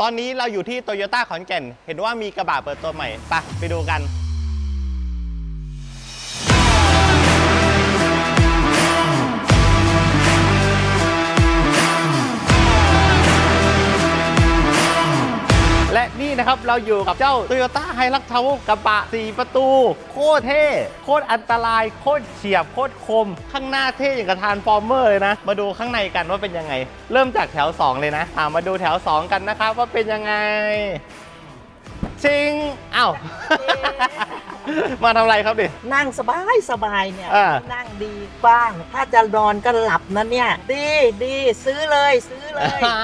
ตอนนี้เราอยู่ที่โตโยต้าขอนแก่น เห็นว่ามีกระบะเปิดตัวใหม่ไปไปดูกัน และนี่นะครับเราอยู่กับเจ้า Toyota h i l u x t o w กระบะ 4 ประตู โคตรเท่ โคตรอันตราย โคตรเฉียบ โคตรคม ข้างหน้าเท่อย่างกับทานฟอร์เมอร์เลยนะ มาดูข้างในกันว่าเป็นยังไง เริ่มจากแถว 2 เลยนะอ่ามาดูแถว 2 กันนะครับว่าเป็นยังไงชิงอ้าว มาทำอะไรครับดิ นั่งสบายสบายเนี่ย อ่า นั่งดีบ้าง ถ้าจะนอนก็หลับนะเนี่ย ดีดีซื้อเลยซื้อเลย อ่า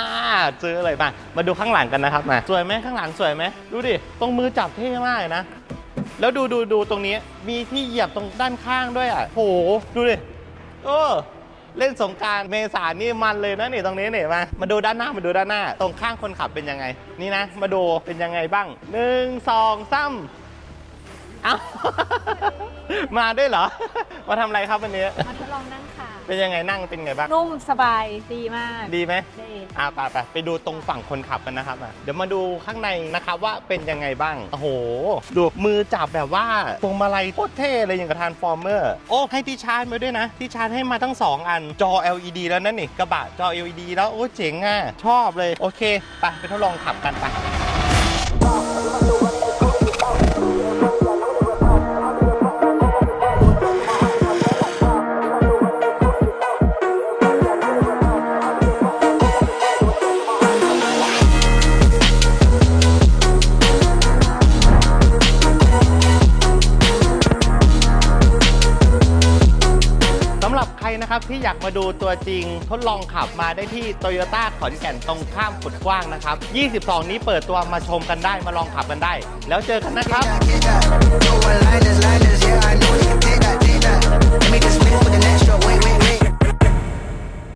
ซื้อเลยมา มาดูข้างหลังกันนะครับมาสวยไหมข้างหลังสวยไหมดูดิ ตรงมือจับเท่มากเลยนะ แล้วดูดูดูตรงนี้ มีที่เหยียบตรงด้านข้างด้วยอะโห ดูดิเออเล่นสงกรารเมษานี่มันเลยนะนี่ตรงนี้นี่มา มาดูด้านหน้ามาดูด้านหน้า ตรงข้างคนขับเป็นยังไง นี่นะ มาดูเป็นยังไงบ้างหนึ่งสองสาม เอ้า มาด้วยเหรอ มาทำอะไรครับวันนี้ มาทดลองนั่งค่ะ เป็นยังไงนั่งเป็นไงบ้าง นุ่มสบายดีมากดีไหมดีอ่าไปไปไปดูตรงฝั่งคนขับกันนะครับอะเดี๋ยวมาดูข้างในนะครับว่าเป็นยังไงบ้าง โอ้โห ดูมือจับแบบว่าพวงมาลัยโคตรเท่เลยอย่างกับทานฟอร์เมอร์ โอ้ ให้ที่ชาร์จมาด้วยนะ ที่ชาร์จให้มาทั้ง 2 อัน จอ LED แล้วนั่นนี่กระบะจอ LED แล้ว โอ้เจ๋งอะ ชอบเลย โอเค ไปไปทดลองขับกันไป ครับที่อยากมาดูตัวจริงทดลองขับมาได้ที่โตโยต้าขอนแก่นตรงข้ามขุดกว้างนะครับ 22 นี้เปิดตัวมาชมกันได้มาลองขับกันได้ แล้วเจอกันนะครับ